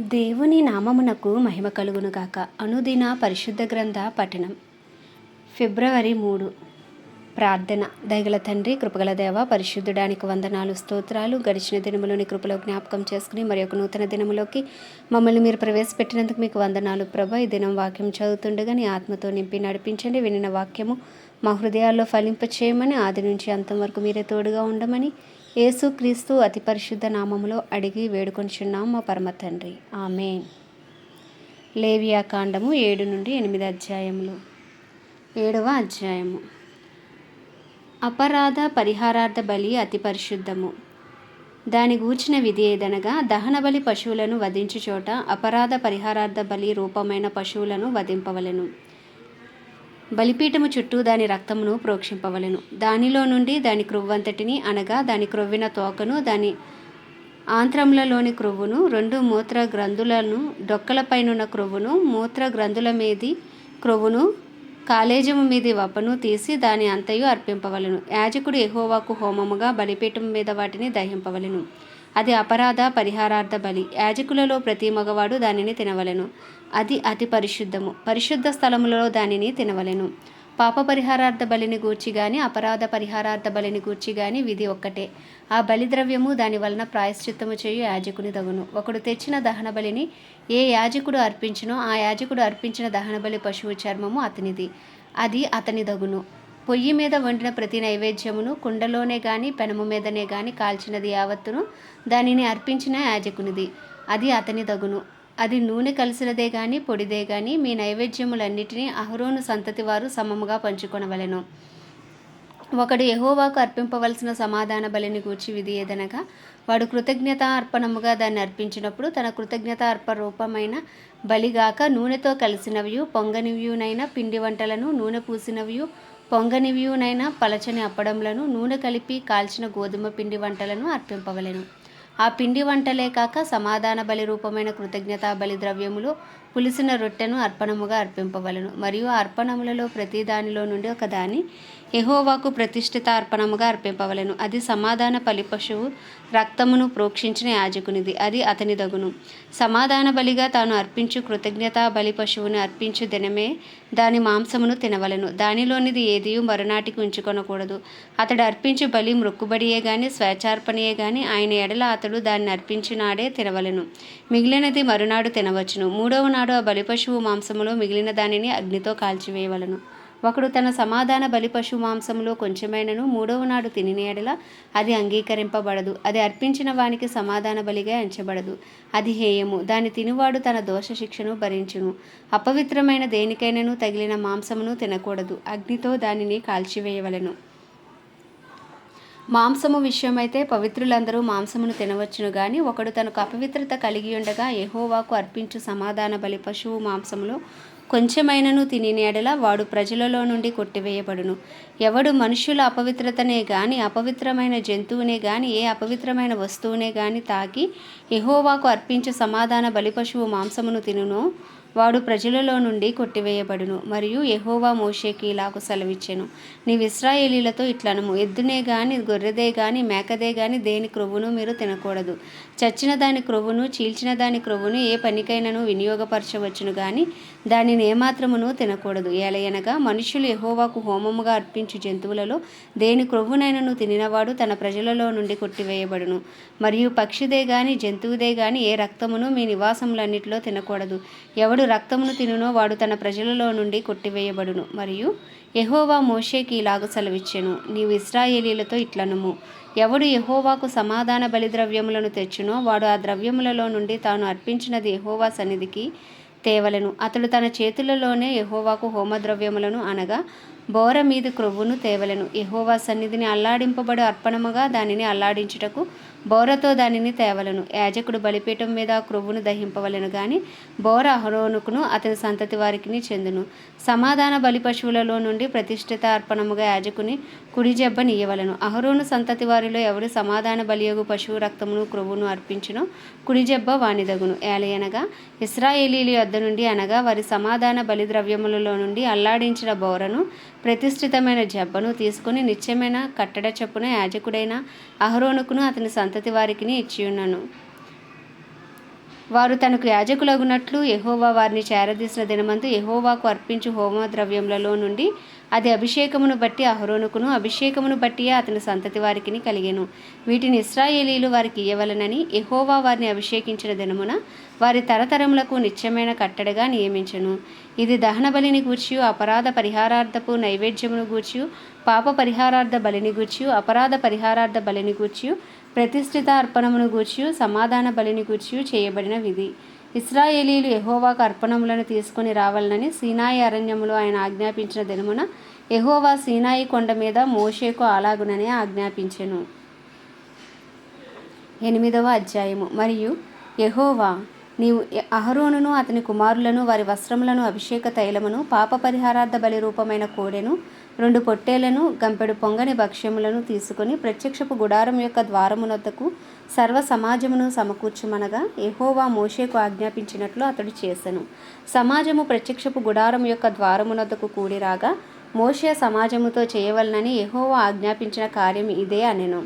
దేవుని నామమునకు మహిమ కలుగునుగాక అనుదిన పరిశుద్ధ గ్రంథ పఠనం. ఫిబ్రవరి మూడు. ప్రార్థన. దయగల తండ్రి కృపగల దేవ పరిశుద్ధుడానికి వందనాలు స్తోత్రాలు గడిచిన దినములోని కృపలో జ్ఞాపకం చేసుకుని మరి ఒక నూతన దినములోకి మమ్మల్ని మీరు ప్రవేశపెట్టినందుకు మీకు వందనాలు ప్రభ. ఈ దినం వాక్యం చదువుతుండగా నీ ఆత్మతో నింపి నడిపించండి. వినిన వాక్యము మా హృదయాల్లో ఫలింపచేయమని ఆది నుంచి అంతం వరకు మీరే తోడుగా ఉండమని యేసు క్రీస్తు అతి పరిశుద్ధ నామములో అడిగి వేడుకొనిచున్నాం మా పరమ తండ్రి. ఆమె లేవియా కాండము ఏడు నుండి ఎనిమిది అధ్యాయములు. ఏడవ అధ్యాయము. అపరాధ పరిహారార్థ బలి అతి పరిశుద్ధము. దాని గూర్చిన విధి ఏదనగా దహన బలి పశువులను వధించు చోట అపరాధ పరిహారార్థ బలి రూపమైన పశువులను వధింపవలెను. బలిపీఠము చుట్టూ దాని రక్తమును ప్రోక్షింపవలెను. దానిలో నుండి దాని క్రొవ్వంతటిని అనగా దాని క్రొవ్విన తోకను దాని ఆంత్రములలోని క్రొవ్వును రెండు మూత్ర గ్రంథులను డొక్కలపైనున్న క్రొవ్వును మూత్ర గ్రంథుల మీది క్రొవ్వును కాలేజము మీది వపను తీసి దాని అంతయు అర్పింపవలను. యాజకుడు ఎహోవాకు హోమముగా బలిపీఠం మీద వాటిని దహింపవలను. అది అపరాధ పరిహారార్థ బలి. యాజకులలో ప్రతి మగవాడు దానిని తినవలెను. అది అతి పరిశుద్ధము. పరిశుద్ధ స్థలములలో దానిని తినవలెను. పాప పరిహారార్థ బలిని గూర్చి గాని అపరాధ పరిహారార్థ బలిని గూర్చి గాని విధి ఒక్కటే. ఆ బలిద్రవ్యము దాని వలన ప్రాయశ్చిత్తము చేయు యాజకుని తగును. ఒకడు తెచ్చిన దహన బలిని ఏ యాజకుడు అర్పించినో ఆ యాజకుడు అర్పించిన దహన బలి పశువు చర్మము అతనిది. అది అతని దగును పొయ్యి మీద వండిన ప్రతి నైవేద్యమును కుండలోనే కానీ పెనము మీదనే కానీ కాల్చినది యావత్తును దానిని అర్పించిన యాజకునిది. అది అతని తగును. అది నూనె కలిసినదే గాని పొడిదే గాని మీ నైవేద్యములన్నిటినీ అహరోను సంతతి వారు సమముగా పంచుకొనవలెను. ఒకడు ఎహోవాకు అర్పింపవలసిన సమాధాన బలిని గూర్చి విధి ఏదనగా వాడు కృతజ్ఞత అర్పణముగా దాన్ని అర్పించినప్పుడు తన కృతజ్ఞత అర్ప రూపమైన బలిగాక నూనెతో కలిసినవియు పొంగనివ్యూనైన పిండి వంటలను నూనె పూసినవియు పొంగనివ్యునైన పలచని అప్పడంలను నూనె కలిపి కాల్చిన గోధుమ పిండి వంటలను అర్పింపవలెను. ఆ పిండి వంటలే కాక సమాధాన బలి రూపమైన కృతజ్ఞతా బలి ద్రవ్యములు పులిసిన రొట్టెను అర్పణముగా అర్పింపవలను. మరియు అర్పణములలో ప్రతి దానిలో నుండి ఒక దాని ఎహోవాకు ప్రతిష్ఠిత అర్పణముగా అర్పింపవలెను. అది సమాధాన బలి పశువు రక్తమును ప్రోక్షించిన యాజకునిది. అది అతని దగును. సమాధాన బలిగా తాను అర్పించు కృతజ్ఞతా బలి పశువును అర్పించు దినమే దాని మాంసమును తినవలెను. దానిలోనిది ఏదియు మరునాటికి ఉంచుకొనకూడదు. అతడు అర్పించు బలి మృక్కుబడియే గాని స్వేచ్ఛార్పణయే గాని ఆయన ఎడల అతడు దాన్ని అర్పించినాడే తినవలెను. మిగిలినది మరునాడు తినవచ్చును. మూడవ నాడు ఆ బలి పశువు మాంసములో మిగిలిన దానిని అగ్నితో కాల్చివేయవలను. ఒకడు తన సమాధాన బలి పశు మాంసంలో కొంచెమైనను మూడవ నాడు తినిన ఎడల అది అంగీకరింపబడదు. అది అర్పించిన వానికి సమాధాన బలిగా ఎంచబడదు. అది హేయము. దాని తినువాడు తన దోష శిక్షను భరించును. అపవిత్రమైన దేనికైనను తగిలిన మాంసమును తినకూడదు. అగ్నితో దానిని కాల్చివేయవలెను. మాంసము విషయమైతే పవిత్రులందరూ మాంసమును తినవచ్చును గాని ఒకడు తనకు అపవిత్రత కలిగి ఉండగా ఎహోవాకు అర్పించు సమాధాన బలి పశువు మాంసములో కొంచెమైనను తిని ఎడల వాడు ప్రజలలో నుండి కొట్టివేయబడును. ఎవడు మనుషుల అపవిత్రతనే గాని అపవిత్రమైన జంతువునే గాని ఏ అపవిత్రమైన వస్తువునే గాని తాకి ఎహోవాకు అర్పించు సమాధాన బలి పశువు మాంసమును తినునో వాడు ప్రజలలో నుండి కొట్టివేయబడును మరియు యహోవా మోషేకి ఇలాగు సెలవిచ్చెను. నీవు ఇస్రాయేలీలతో ఇట్లనము. ఎద్దునే గాని గొర్రెదే గాని మేకదే గాని దేని క్రొవ్వును మీరు తినకూడదు. చచ్చిన దాని క్రొవ్వును చీల్చిన దాని క్రొవ్వును ఏ పనికైనను వినియోగపరచవచ్చును గాని దానిని ఏమాత్రమును తినకూడదు. ఏలయనగా మనుషులు యహోవాకు హోమముగా అర్పించు జంతువులలో దేని క్రొవ్వునైనను తినినవాడు తన ప్రజలలో నుండి కొట్టివేయబడును. మరియు పక్షిదే గాని జంతువుదే గాని ఏ రక్తమును మీ నివాసములన్నిటిలో తినకూడదు. ఎవడు రక్తమును తినునో వాడు తన ప్రజలలో నుండి కొట్టివేయబడును. మరియు యహోవా మోషేకి ఇలాగ సెలవిచ్చెను నీవు ఇస్రాయేలీలతో ఇట్లనుము. ఎవడు యహోవాకు సమాధాన బలి ద్రవ్యములను తెచ్చునో వాడు ఆ ద్రవ్యములలో నుండి తాను అర్పించినది యహోవా సన్నిధికి తేవలను. అతడు తన చేతులలోనే యహోవాకు హోమద్రవ్యములను అనగా బోర మీద క్రొవ్వును తేవలను. యహోవా సన్నిధిని అల్లాడింపబడు అర్పణముగా దానిని అల్లాడించుటకు బోరతో దానిని తేవలను. యాజకుడు బలిపీఠం మీద ఆ క్రొవ్వును దహింపవలను గాని బోర అహరోనుకును అతని సంతతి వారికి చెందును. సమాధాన బలి పశువులలో నుండి ప్రతిష్ఠిత అర్పణముగా యాజకుని కుడి నీయవలను. అహరోను సంతతి వారిలో ఎవడు సమాధాన బలియగు పశువు రక్తమును క్రొవ్వును అర్పించునో కుడి జబ్బ వానిదగును. ఏలయనగా ఇస్రాయేలీల యొద్ద నుండి అనగా వారి సమాధాన బలి ద్రవ్యములలో నుండి అల్లాడించిన బోరను ప్రతిష్ఠితమైన జబ్బను తీసుకుని నిత్యమైన కట్టడ చొప్పున యాజకుడైన అహరోనుకును అతని సంతతి వారికిని ఇచ్చియున్నాను. వారు తనకు యాజకులగునట్లు ఎహోవా వారిని చేరదీసిన దినమందు ఎహోవాకు అర్పించు హోమ ద్రవ్యములలో నుండి అది అభిషేకమును బట్టి అహరోనుకును అభిషేకమును బట్టి అతని సంతతి వారికిని కలిగెను. వీటిని ఇస్రాయేలీలు వారికి ఇయ్యవలనని ఎహోవా వారిని అభిషేకించిన దినమున వారి తరతరములకు నిత్యమైన కట్టడగా నియమించెను. ఇది దహన బలిని గూర్చి అపరాధ పరిహారార్థపు నైవేద్యమును గూర్చి పాప పరిహారార్థ బలిని గూర్చి అపరాధ పరిహారార్థ బలిని గూర్చి ప్రతిష్ఠిత అర్పణమును గూర్చి సమాధాన బలిని గూర్చి చేయబడిన విధి. ఇస్రాయేలీలు ఎహోవాకు అర్పణములను తీసుకొని రావాలనని సీనాయి అరణ్యములో ఆయన ఆజ్ఞాపించిన దినమున ఎహోవా సీనాయి కొండ మీద మోషేకు అలాగుననే ఆజ్ఞాపించెను. ఎనిమిదవ అధ్యాయము. మరియు ఎహోవా నీవు అహరోనును అతని కుమారులను వారి వస్త్రములను అభిషేక తైలమును పాప పరిహారార్థ బలి రూపమైన కోడెను రెండు పొట్టేలను గంపెడు పొంగని భక్ష్యములను తీసుకొని ప్రత్యక్షపు గుడారం యొక్క ద్వారమునొద్దకు సర్వ సమాజమును సమకూర్చుమనగా ఎహోవా మోషేకు ఆజ్ఞాపించినట్లు అతడు చేసెను. సమాజము ప్రత్యక్షపు గుడారం యొక్క ద్వారమునద్దకు కూడి రాగా మోషే సమాజముతో చేయవలనని ఎహోవా ఆజ్ఞాపించిన కార్యం ఇదే అనెను.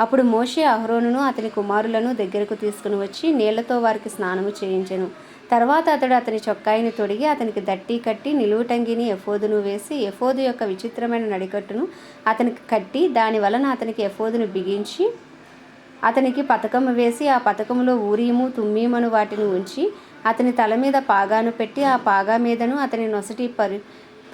అప్పుడు మోషే అహరోనును అతని కుమారులను దగ్గరకు తీసుకుని వచ్చి నీళ్ళతో వారికి స్నానము చేయించెను. తర్వాత అతడు అతని చొక్కాయిని తొడిగి అతనికి దట్టి కట్టి నిలువుటంగిని ఎఫోదును వేసి ఎఫోదు యొక్క విచిత్రమైన నడికట్టును అతనికి కట్టి దాని వలన అతనికి ఎఫోదును బిగించి అతనికి పథకము వేసి ఆ పథకములో ఊరీము తుమ్మీమను వాటిని ఉంచి అతని తల మీద పాగాను పెట్టి ఆ పాగా మీదను అతని నొసటి పరి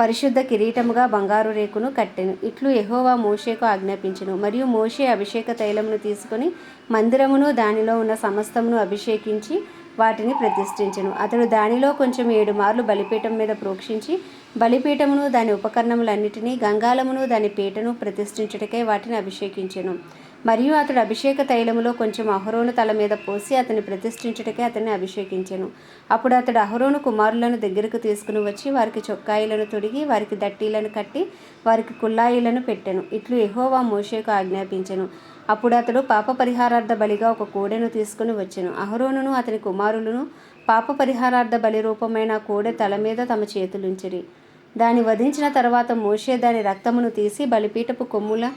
పరిశుద్ధ కిరీటముగా బంగారు రేకును కట్టెను. ఇట్లు ఎహోవా మోషేకు ఆజ్ఞాపించను. మరియు మోషే అభిషేక తైలమును తీసుకొని మందిరమును దానిలో ఉన్న సమస్తమును అభిషేకించి వాటిని ప్రతిష్ఠించను. అతడు దానిలో కొంచెం ఏడు మార్లు బలిపీఠం మీద ప్రోక్షించి బలిపీఠమును దాని ఉపకరణములన్నిటినీ గంగాలమును దాని పీటను ప్రతిష్ఠించుటకై వాటిని అభిషేకించెను. మరియు అతడు అభిషేక తైలములో కొంచెం అహరోను తల మీద పోసి అతన్ని ప్రతిష్ఠించుటకే అతన్ని అభిషేకించెను. అప్పుడు అతడు అహరోను కుమారులను దగ్గరకు తీసుకుని వచ్చి వారికి చొక్కాయిలను తొడిగి వారికి దట్టీలను కట్టి వారికి కుల్లాయిలను పెట్టెను. ఇట్లు ఎహోవా మోషేకు ఆజ్ఞాపించెను. అప్పుడు అతడు పాప పరిహారార్థ బలిగా ఒక కోడెను తీసుకుని వచ్చెను. అహరోనును అతని కుమారులను పాప పరిహారార్థ బలి రూపమైన కోడె తల మీద తమ చేతులుంచిరి. దాన్ని వధించిన తర్వాత మోషే దాని రక్తమును తీసి బలిపీఠపు కొమ్ముల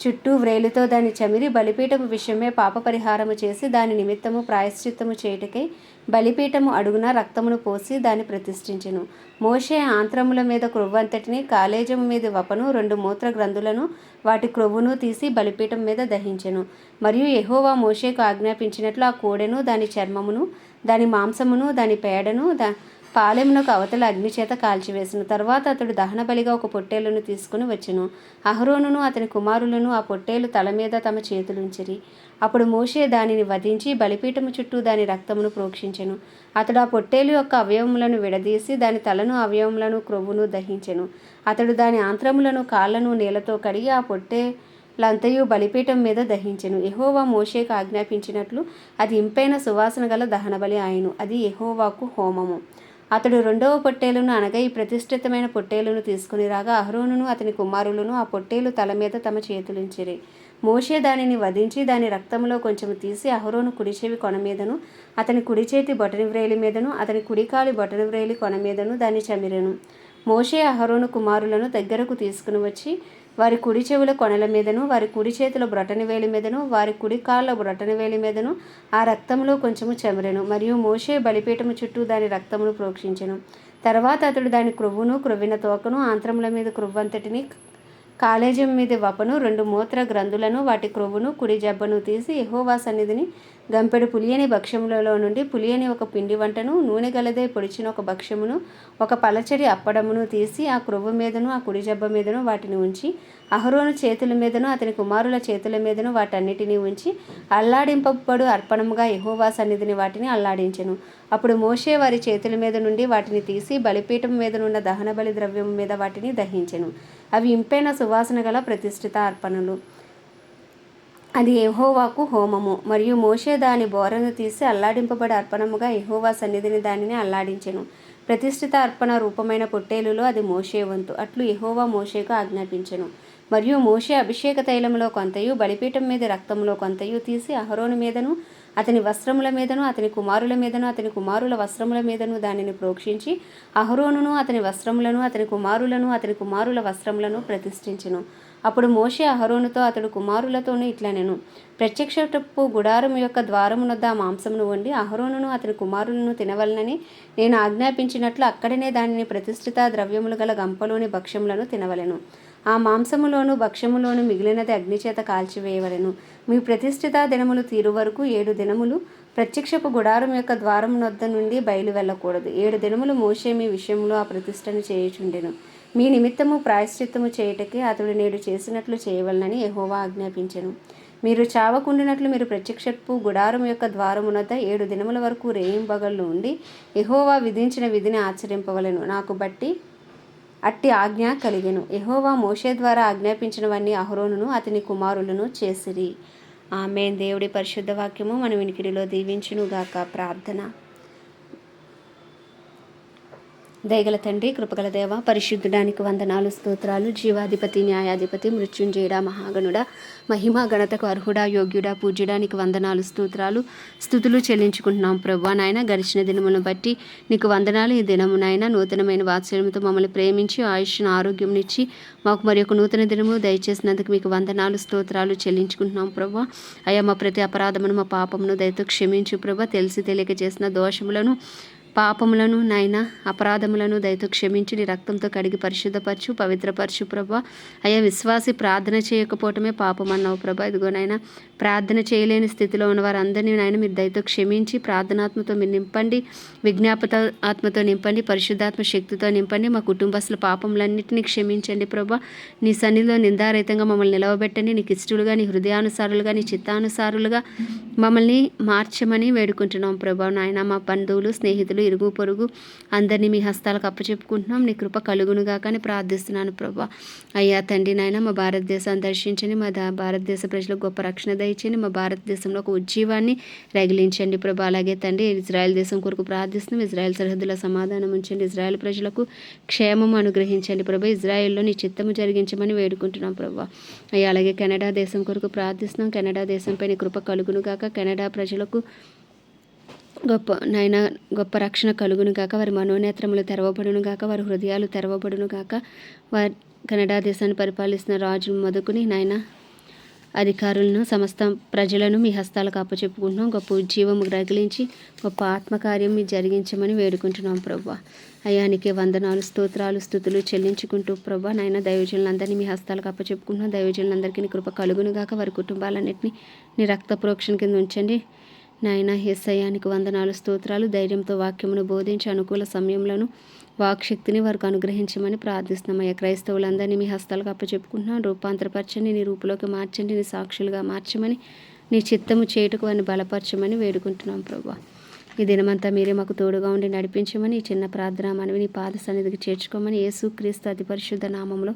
చుట్టూ వ్రేలితో దాన్ని చమిరి బలిపీఠము విషయమే పాప పరిహారము చేసి దాని నిమిత్తము ప్రాయశ్చిత్తము చేయుటకై బలిపీఠము అడుగున రక్తమును పోసి దాన్ని ప్రతిష్ఠించెను. మోషే ఆంత్రముల మీద క్రొవ్వంతటిని కాలేజము మీద వపను రెండు మూత్ర గ్రంథులను వాటి క్రొవ్వును తీసి బలిపీఠం మీద దహించెను. మరియు ఎహోవా మోషేకు ఆజ్ఞాపించినట్లు ఆ కోడెను దాని చర్మమును దాని మాంసమును దాని పేడను దా పాలెమునకు అవతల అగ్నిచేత కాల్చివేసిన తర్వాత అతడు దహన బలిగా ఒక పొట్టేలును తీసుకుని వచ్చెను. అహరోనును అతని కుమారులను ఆ పొట్టేలు తల మీద తమ చేతులుంచిరి. అప్పుడు మోషే దానిని వధించి బలిపీఠము చుట్టూ దాని రక్తమును ప్రోక్షించెను. అతడు ఆ పొట్టేలు యొక్క అవయవములను విడదీసి దాని తలను అవయవములను క్రొవ్వును దహించెను. అతడు దాని ఆంత్రములను కాళ్ళను నీళ్ళతో కడిగి ఆ పొట్టే లంతయు బలిపీఠం మీద దహించెను. ఎహోవా మోషేకు ఆజ్ఞాపించినట్లు అది ఇంపైన సువాసన గల దహనబలి ఆయను అది ఎహోవాకు హోమము. అతడు రెండవ పొట్టేలును అనగా ఈ ప్రతిష్ఠితమైన పొట్టేలును తీసుకుని రాగా అహరోనును అతని కుమారులను ఆ పొట్టేలు తల మీద తమ చేతులుంచిరి. మోషే దానిని వధించి దాని రక్తంలో కొంచెం తీసి అహరోను కుడిచేవి కొన మీదను అతని కుడి చేతి బొటని వ్రేలి మీదను అతని కుడికాలి బొటని వ్రేలి కొన మీదను దాన్ని చమిరెను. మోషే అహరోను కుమారులను దగ్గరకు తీసుకుని వచ్చి వారి కుడి చెవుల కొనల మీదను వారి కుడి చేతుల బ్రొటని వేలి మీదను వారి కుడి కాళ్ళ బ్రొటని వేలి మీదను ఆ రక్తంలో కొంచెము చెమరెను మరియు మోషే బలిపీఠము చుట్టూ దాని రక్తమును ప్రోక్షించెను. తర్వాత అతడు దాని క్రొవ్వును క్రొవ్విన తోకను ఆంత్రముల మీద క్రొవ్వంతటిని కాలేజం మీద వపను రెండు మూత్ర గ్రంథులను వాటి క్రొవ్వును కుడి జబ్బను తీసి యెహోవా సన్నిధిని గంపెడు పులియని భక్ష్యములలో నుండి పులియని ఒక పిండి వంటను నూనె గలదే పొడిచిన ఒక భక్ష్యమును ఒక పలచడి అప్పడమును తీసి ఆ క్రొవ్వు మీదను ఆ కుడి జబ్బ మీదను వాటిని ఉంచి అహరోను చేతుల మీదను అతని కుమారుల చేతుల మీదను వాటన్నిటిని ఉంచి అల్లాడింపబడు అర్పణముగా యెహోవా సన్నిధిని వాటిని అల్లాడించెను. అప్పుడు మోషే వారి చేతుల మీద నుండి వాటిని తీసి బలిపీఠం మీదనున్న దహన బలి ద్రవ్యం మీద వాటిని దహించెను. అవి ఇంపైన సువాసన గల ప్రతిష్ఠిత అర్పణలు. అది ఎహోవాకు హోమము. మరియు మోషే దాని బోరను తీసి అల్లాడింపబడి అర్పణముగా ఎహోవా సన్నిధిని దానిని అల్లాడించెను. ప్రతిష్ఠిత అర్పణ రూపమైన పొట్టేలులో అది మోషే వంతు. అట్లు ఎహోవా మోషేకు ఆజ్ఞాపించెను. మరియు మోషే అభిషేక తైలములో కొంతయు బలిపీఠం మీద రక్తంలో కొంతయు తీసి అహరోను మీదను అతని వస్త్రముల మీదను అతని కుమారుల మీదను అతని కుమారుల వస్త్రముల మీదను దానిని ప్రోక్షించి అహరోనును అతని వస్త్రములను అతని కుమారులను అతని కుమారుల వస్త్రములను ప్రతిష్ఠించెను. అప్పుడు మోషే అహరోనుతో అతడు కుమారులతోనూ ఇట్లా నేను ప్రత్యక్షపు గుడారం యొక్క ద్వారమునొద్ద ఆ మాంసమును వండి అహరోనును అతని కుమారులను తినవలనని నేను ఆజ్ఞాపించినట్లు అక్కడనే దానిని ప్రతిష్ఠిత ద్రవ్యములు గల గంపలోని భక్ష్యములను తినవలెను. ఆ మాంసములోను భక్ష్యములోను మిగిలినది అగ్నిచేత కాల్చివేయవలెను. మీ ప్రతిష్ఠిత దినములు తీరు వరకు ఏడు దినములు ప్రత్యక్షపు గుడారం యొక్క ద్వారం నొద్ద నుండి బయలు వెళ్ళకూడదు. ఏడు దినములు మోసే మీ విషయంలో ఆ ప్రతిష్టను చేయుచుండెను. మీ నిమిత్తము ప్రాయశ్చిత్తము చేయుటకి అతడు నేడు చేసినట్లు చేయవలనని ఎహోవా ఆజ్ఞాపించను. మీరు చావకుండినట్లు మీరు ప్రత్యక్షపు గుడారం యొక్క ద్వారమునత ఏడు దినముల వరకు రేయింబగళ్ళు ఉండి ఎహోవా విధించిన విధిని ఆచరింపవలను. నాకు బట్టి అట్టి ఆజ్ఞ కలిగెను. ఎహోవా మోషే ద్వారా ఆజ్ఞాపించినవన్నీ అహరోనును అతని కుమారులను చేసిరి. ఆమె దేవుడి పరిశుద్ధ వాక్యము మన వినికిడిలో దీవించునుగాక. ప్రార్థన. దయగల తండ్రి కృపగల దేవ పరిశుద్ధుడానికి వందనాలు స్తోత్రాలు. జీవాధిపతి న్యాయాధిపతి మృత్యుంజయుడ మహాగణుడ మహిమా గణతకు అర్హుడా యోగ్యుడా పూజ్యుడానికి వందనాలు స్తోత్రాలు. స్థుతులు చెల్లించుకుంటున్నాం ప్రభు నాయన. గడిచిన దినములను బట్టి నీకు వందనాలు. ఈ దినము నాయన నూతనమైన వాత్సల్యంతో మమ్మల్ని ప్రేమించి ఆయుష్ను ఆరోగ్యంనిచ్చి మాకు మరి ఒక నూతన దినము దయచేసినందుకు మీకు వందనాలు స్తోత్రాలు చెల్లించుకుంటున్నాం ప్రభు అయ్యా మా ప్రతి అపరాధమును మా పాపమును దయతో క్షమించు ప్రభు తెలిసి తెలియక చేసిన దోషములను పాపములను నాయన అపరాధములను దయతో క్షమించి నీ రక్తంతో కడిగి పరిశుద్ధపరచు పవిత్రపరచు ప్రభా. అయ్యా విశ్వాసి ప్రార్థన చేయకపోవటమే పాపం అన్నావు ప్రభా. ఇదిగో నాయన ప్రార్థన చేయలేని స్థితిలో ఉన్న వారందరినీ నాయన మీరు దయతో క్షమించి ప్రార్థనాత్మతో మీరు నింపండి విజ్ఞాపత ఆత్మతో నింపండి పరిశుద్ధాత్మ శక్తితో నింపండి మా కుటుంబస్తుల పాపములన్నింటినీ క్షమించండి ప్రభా. నీ సన్నిధిలో నిందారహితంగా మమ్మల్ని నిలవబెట్టండి నీకు ఇష్టలుగా నీ హృదయానుసారులుగా నీ చిత్తానుసారులుగా మమ్మల్ని మార్చమని వేడుకుంటున్నాం ప్రభా. నాయన మా బంధువులు స్నేహితులు ఇరుగు పొరుగు అందరినీ మీ హస్తాలకు అప్పచెప్పుకుంటున్నాం. నీ కృప కలుగునుగాక అని ప్రార్థిస్తున్నాను ప్రభా. అయ్యా తండ్రి నాయన మా భారతదేశాన్ని దర్శించండి. మా భారతదేశ ప్రజలకు గొప్ప రక్షణ దయచేయండి. మా భారతదేశంలో ఒక ఉజ్జీవాన్ని రగిలించండి ప్రభా. అలాగే తండ్రి ఇజ్రాయెల్ దేశం కొరకు ప్రార్థిస్తున్నాం. ఇజ్రాయెల్ సరిహద్దుల సమాధానం ఉంచండి. ఇజ్రాయెల్ ప్రజలకు క్షేమం అనుగ్రహించండి ప్రభా. ఇజ్రాయెల్లో నీ చిత్తము జరిగించమని వేడుకుంటున్నాం ప్రభా. అయ్యా అలాగే కెనడా దేశం కొరకు ప్రార్థిస్తున్నాం. కెనడా దేశంపై నీ కృప కలుగునుగాక. కెనడా ప్రజలకు గొప్ప నాయన గొప్ప రక్షణ కలుగును గాక వారి మనోనేత్రములు తెరవబడును గాక వారి హృదయాలు తెరవబడును గాక వారి కెనడా దేశాన్ని పరిపాలిస్తున్న రాజు మొదకుని నాయన అధికారులను సమస్త ప్రజలను మీ హస్తాలకు అప్పచెప్పుకుంటున్నాం. గొప్ప ఉజ్జీవము రగిలించి గొప్ప ఆత్మకార్యం మీ జరిగించమని వేడుకుంటున్నాం ప్రభా అయానికి వందనాలు స్తోత్రాలు స్థుతులు చెల్లించుకుంటూ ప్రభా నాయన దైవజనులందరినీ మీ హస్తాలకు అప్పచెప్పుకుంటున్నాం. దైవజనులందరికీ నీ కృప కలుగును గాక వారి కుటుంబాలన్నింటినీ నీ రక్త ప్రోక్షణ కింద ఉంచండి. నాయన ఎస్ఐయానికి వందనాలు స్తోత్రాలు. ధైర్యంతో వాక్యమును బోధించి అనుకూల సమయంలోను వాక్శక్తిని వారికి అనుగ్రహించమని ప్రార్థిస్తున్నామయ్యా క్రైస్తవులందరినీ మీ హస్తాలకు అప్పచెప్పుకుంటున్నాను రూపాంతరపరచండి నీ రూపులోకి మార్చండి నీ సాక్షులుగా మార్చమని నీ చిత్తము చేటుకు వారిని బలపరచమని వేడుకుంటున్నాం ప్రభా. ఈ దినమంతా మీరే మాకు తోడుగా ఉండి నడిపించమని ఈ చిన్న ప్రార్థన మనవి నీ పాద సన్నిధికి చేర్చుకోమని యేసు క్రీస్తు అతి పరిశుద్ధ నామంలో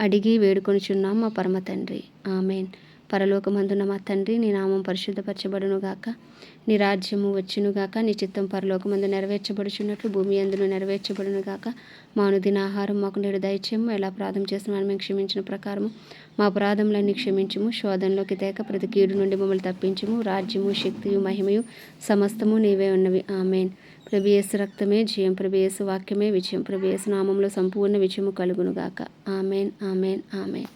అడిగి వేడుకొనిచున్నాం మా పరమ తండ్రి. ఆమెన్. పరలోకమందున మా తండ్రి నీ నామం పరిశుద్ధపరచబడును గాక. నీ రాజ్యము వచ్చును గాక. నీ చిత్తం పరలోకమందు నెరవేర్చబడుచున్నట్లు భూమి అందును నెరవేర్చబడును గాక. మా అనుదిన ఆహారం మాకు నేడు దయచేయము. ఎలా అపరాధం చేస్తున్నాను మేము క్షమించిన ప్రకారము మా అపరాధములన్నీ క్షమించము. శోధనలోకి తేక ప్రతి కీడు నుండి మమ్మల్ని తప్పించుము. రాజ్యము శక్తియు మహిమయు సమస్తము నీవే ఉన్నవి. ఆమెన్. ప్రభు రక్తమే జయం ప్రభు వాక్యమే విజయం ప్రభేసు నామంలో సంపూర్ణ విజయము కలుగును గాక. Amen amen amen.